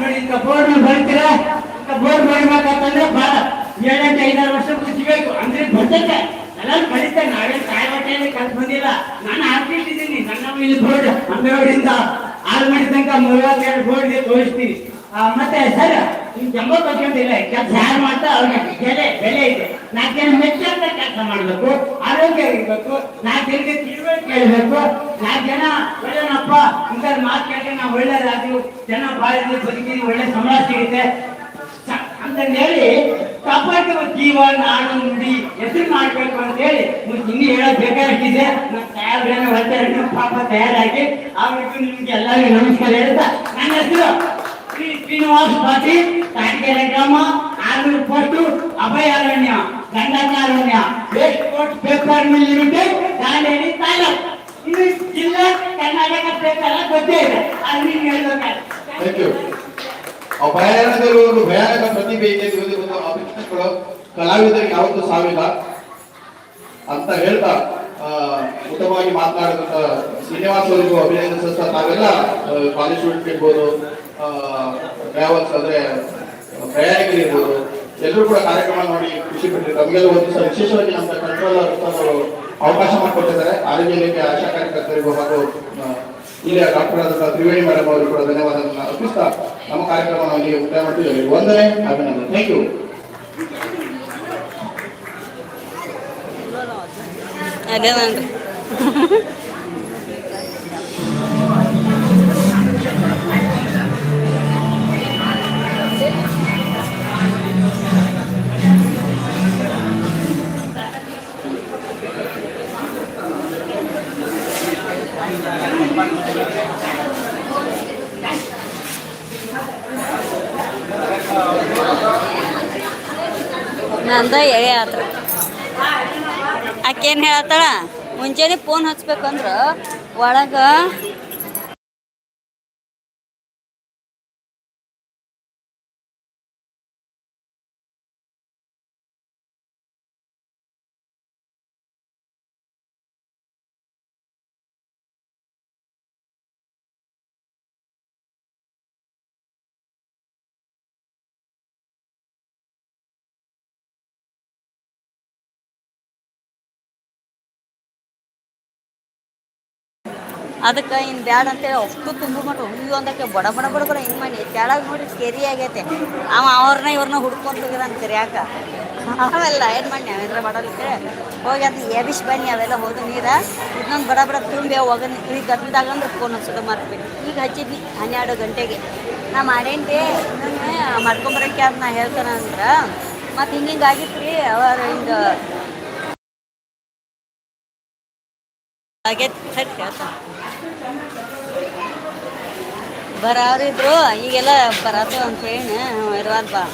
ನೋಡಿ, ಇಂಥ ಬೋರ್ಡ್ ಬರ್ತೀರಾ? ಇಂಥ ಬೋರ್ಡ್ ಬಾ. ಬಹಳ ಏಳೆಂಟು, ಐದಾರು ವರ್ಷ ಸಿಗಬೇಕು. ಅಂದ್ರೆ ಬರ್ತೈತೆ. ಎಲ್ಲರೂ ಕಲಿತಾರೆ. ನಾವೇನು ತಾಯಿ ಹೊಟ್ಟೆಯಲ್ಲಿ ಕಲ್ತು ಬಂದಿಲ್ಲ. ನಾನು ಆರ್ಟಿಸ್ಟ್ ಇದ್ದೀನಿ. ನನ್ನ ಇಲ್ಲಿ ಬೋರ್ಡ್ ಅಂಬೇಗೌಡಿಂದ ಆಲ್ಮಡಿ ತನಕ ಮೂವತ್ತೆರಡು ಬೋರ್ಡ್ ತೋರಿಸ್ತೀನಿ. ಮತ್ತೆ ಸರ್ ಕಟ್ಕೊಂಡಿಲ್ಲ ಕೆಲಸ ಯಾರು ಮಾಡ್ತಾ ಅವ್ರಿಗೆ ಬೆಲೆ ಬೆಲೆ ಇದೆ. ನಾಲ್ಕು ಜನ ಮೆಚ್ಚಂತ ಕೆಲಸ ಮಾಡಬೇಕು, ಆರೋಗ್ಯ ಇರಬೇಕು, ನಾಲ್ಕು ಜನಕ್ಕೆ ತಿಳುವಳಿಕೆ ಹೇಳಬೇಕು, ನಾಲ್ಕು ಜನ ಒಳ್ಳೆನಪ್ಪ ಇಂಥ ಮಾತು ಕೇಳಿದ್ರೆ ನಾವು ಒಳ್ಳೆದಾದ್ವಿ ಜನ ಬಾಳಿದ್ರು ಬದುಕಿದ್ವಿ ಒಳ್ಳೆ ಸಂಬಳ ಸಿಗುತ್ತೆ. ಅಂತಂದೇಳಿ ಕಾಪಾಡ್ತೀವಿ ಜೀವ ನಾನು ನುಡಿ, ಹೆಸರು ಮಾಡ್ಬೇಕು ಅಂತ ಹೇಳಿ ಇನ್ನೂ ಹೇಳೋದು ಬೇಕಾಗಿದೆ ನಮ್ಮ ತಯಾರು ಹೊರಟು ಪಾಪ ತಯಾರಾಗಿ, ಅವ್ರಿಗೂ ನಿಮ್ಗೆ ಎಲ್ಲರಿಗೂ ನಮಸ್ಕಾರ ಹೇಳ್ತಾ, ನನ್ನ ಹೆಸರು ಶ್ರೀನಿವಾಸ್ ಪಾಟೀಲ್ ಕಾಟಿಕೆರೆ ಗ್ರಾಮ ಆರ್ನೂರು ಪೋಸ್ಟು ಅಭಯಾರಣ್ಯ ದಂಡಕಾರಣ್ಯ ವೇಸ್ಟ್ ಕೋಟ್ ಪೇಪರ್ ಮಿಲ್ ಇರುತ್ತೆ ದಾಂಡೇಲಿ ತಾಲೂಕು. ಇದು ಜಿಲ್ಲಾ ಕರ್ನಾಟಕ ಪೇಪರ್ ಗೊತ್ತೇ ಇದೆ. ನೀವು ಹೇಳ್ಬೇಕಾದ್ರೆ. ಅಭಯಾರಣ್ಯದಲ್ಲಿ ಒಂದು ಭಯಾನಕ ಪ್ರತಿಭೆ ಇದೆ ಒಂದು ಅಭಿನಯಗಳು ಕಲಾವಿದರಿಗೆ ಯಾವತ್ತು ಸಾವಿಲ್ಲ ಅಂತ ಹೇಳ್ತಾ ಆ, ಉತ್ತಮವಾಗಿ ಮಾತನಾಡಿದಂತ ಶ್ರೀನಿವಾಸ್ ಅವರಿಗೂ ಅಭಿನಂದಿಸ ನಾವೆಲ್ಲ ಕಾಲೇಜ್ ಸ್ಟೂಡೆಂಟ್ ಇರ್ಬೋದು ಟ್ರಾವೆಲ್ಸ್ ಅಂದ್ರೆ ಪ್ರಯಾಣಿಕರು ಎಲ್ಲರೂ ಕೂಡ ಕಾರ್ಯಕ್ರಮ ನೋಡಿ ಖುಷಿ ಪಟ್ಟಿದ್ದಾರೆ. ನಮಗೆಲ್ಲ ಒಂದು ವಿಶೇಷವಾಗಿ ನಮ್ಮ ಕಂಟ್ರೋಲರ್ ಅವರು ಅವಕಾಶ ಮಾಡಿಕೊಟ್ಟಿದ್ದಾರೆ. ಆರೋಗ್ಯ ಇಲಾಖೆ ಆಶಾ ಕಾರ್ಯಕರ್ತರಿಗೂ ಹಾಗೂ ಇಲ್ಲಿಯ ಇಲ್ಲಿ ಡಾಕ್ಟರ್ ಆದಂತಹ ತ್ರಿವೇಣಿ ಮೇಡಮ್ ಅವರು ಕೂಡ ಧನ್ಯವಾದಗಳನ್ನು ಅರ್ಪಿಸ್ತಾ ನಮ್ಮ ಕಾರ್ಯಕ್ರಮವನ್ನು ಮುಕ್ತಾಯ ಮಾಡ್ತಿದ್ದೇವೆ. ಒಂದನೇ ಅಭಿನಂದನೆ. ಥ್ಯಾಂಕ್ ಯು ಅದೇನನ್ರಿ ನಂದ ಎಳೆ ಆತ್ರ ಆಕೇನು ಹೇಳ್ತಾಳ ಮುಂಜಾನೆ ಫೋನ್ ಹಚ್ಬೇಕಂದ್ರೆ ಒಳಗ ಅದಕ್ಕೆ ಇನ್ನು ಬ್ಯಾಡ ಅಂತೇಳಿ ಅಷ್ಟು ತುಂಬು ಮಟ್ಟ ಹುಯ್ಯು ಅಂದಕ್ಕೆ ಬಡ ಬಡ ಬಡ ಬಡ ಹಿಂಗೆ ಮಾಡಿ. ಕೆಳಗೆ ನೋಡಿ ಕೆರಿ ಆಗೈತೆ. ಅವ ಅವ್ರನ್ನ ಇವ್ರನ್ನ ಹುಡ್ಕೊಂಡು ಹೋಗಿದಾನ ಯಾಕೆ ಅವೆಲ್ಲ ಏನು ಮಾಡಿ ಅವೆಲ್ಲ ಮಾಡೋದಕ್ಕೆ ಹೋಗಿ ಅದು ಎಬಿಸ್ ಬನ್ನಿ, ಅವೆಲ್ಲ ಹೋದ ನೀರ. ಇನ್ನೊಂದು ಬಡ ಬಡ ತುಂಬಿ ಹೋಗನ್ ಈಗ ಗದ್ದಾಗ ಅಂದ್ರೆ ಫೋನ್ ಹಚ್ಚೋದು ಮಾರ್ಬೇಕು ಈಗ ಹಚ್ಚಿದ್ವಿ ಹನ್ನೆರಡು ಗಂಟೆಗೆ. ನಾ ಮಾಡೇನ್ರಿ ಮಾಡ್ಕೊಂಬರಕ್ಕೆ ಅಂತ ನಾ ಹೇಳ್ತಾನೆ ಅಂದ್ರೆ ಮತ್ತು ಹಿಂಗೆ ಹಿಂಗೆ ಆಗಿತ್ತು ರೀ ಅವ್ರು ಹಿಂಗೆ ಆಗೈತೆ ಸರಿ ಹೇಳ್ತಾನೆ ಬರೋರಿದ್ರು ಈಗೆಲ್ಲ ಬರತ್ತು ಅಂತ ಹೇಳಿ ಇರುವಾದ ಬಾ.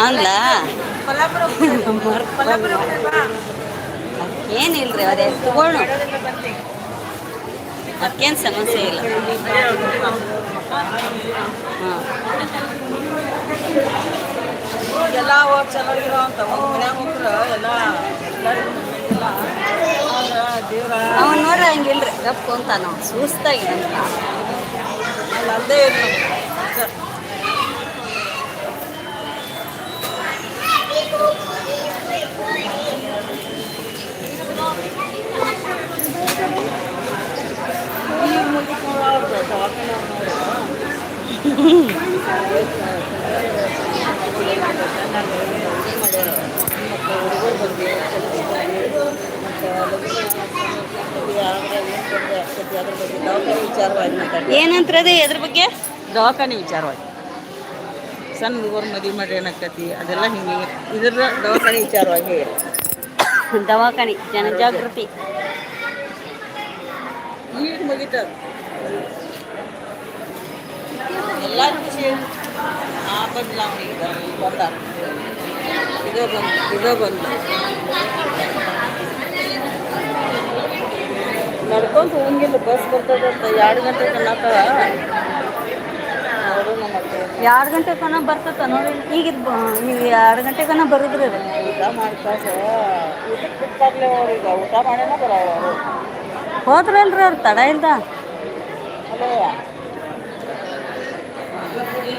ಅಲ್ಲ ಏನಿಲ್ರಿ ಅದೇ ತಗೊಳ್ಳೋಣ ಅದಕ್ಕೇನು ಸಮಸ್ಯೆ ಇಲ್ಲ. ಹಾಂ ಎಲ್ಲ ಚೆನ್ನಾಗಿರೋ ಅಂತ ಎಲ್ಲ ದೇವ್ರ ಅವನ್ ನೋಡ್ರಿ ಹಂಗಿಲ್ರಿ ಗಪ್ ಅಂತ ನಾವು ಸುಸ್ತಾಗಿ ಅಲ್ಲಿ ಅಲ್ಲದೇ ಇರ್ಲಿ. ವಿಚಾರವಾಗಿ ಮಾತಾಡಿ ಏನಂತ್ರದ ಎದ್ರ ಬಗ್ಗೆ? ದವಾಖಾನೆ ವಿಚಾರವಾಗಿ. ಸಣ್ಣ ಹುಡುಗರು ಮದುವೆ ಮಾಡಿ ಏನಾಗ್ತೈತಿ? ಅದೆಲ್ಲ ಹಿಂಗೆ ಇದ್ರ ದವಾಖಾನೆ ವಿಚಾರವಾಗಿ ದವಾಖಾನೆ ಜನಜಾಗೃತಿ. ಈಗ ಮುಗಿತದ ಖುಷಿ ಆ ಬದಲಾವಣೆ ಬಂದ. ಇದು ಬಂದು ಇದು ಬಂದು. ನಡ್ಕೊಂತ ಹೋಗಿಲ್ಲ ಬಸ್ ಬರ್ತದಂತ ಎರಡು ಗಂಟೆ ತನಕ ಎರಡು ಗಂಟೆ ತನಕ ಬರ್ತದ ನೋಡಿ. ಈಗ ನೀವು ಎರಡು ಗಂಟೆ ತನಕ ಬರುದ್ರಿ. ಊಟ ಮಾಡ್ಕಾಸ ಊಟಕ್ಕೆ ಬಿಟ್ಟಾಗ್ಲೇ ಅವ್ರು ಈಗ ಊಟ ಮಾಡೇನ ಬರೋ ಹೋದ್ರಲ್ರಿ ಅವ್ರು ತಡ ಇಲ್ದ.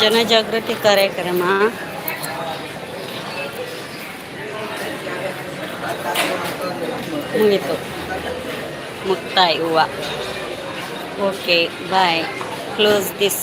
ಜನಜಾಗೃತಿ ಕಾರ್ಯಕ್ರಮ ಮುಗೀತು ಮುಕ್ತಾಯ ಹೂವು ಓಕೆ ಬಾಯ್ ಕ್ಲೋಸ್ ದಿಸ್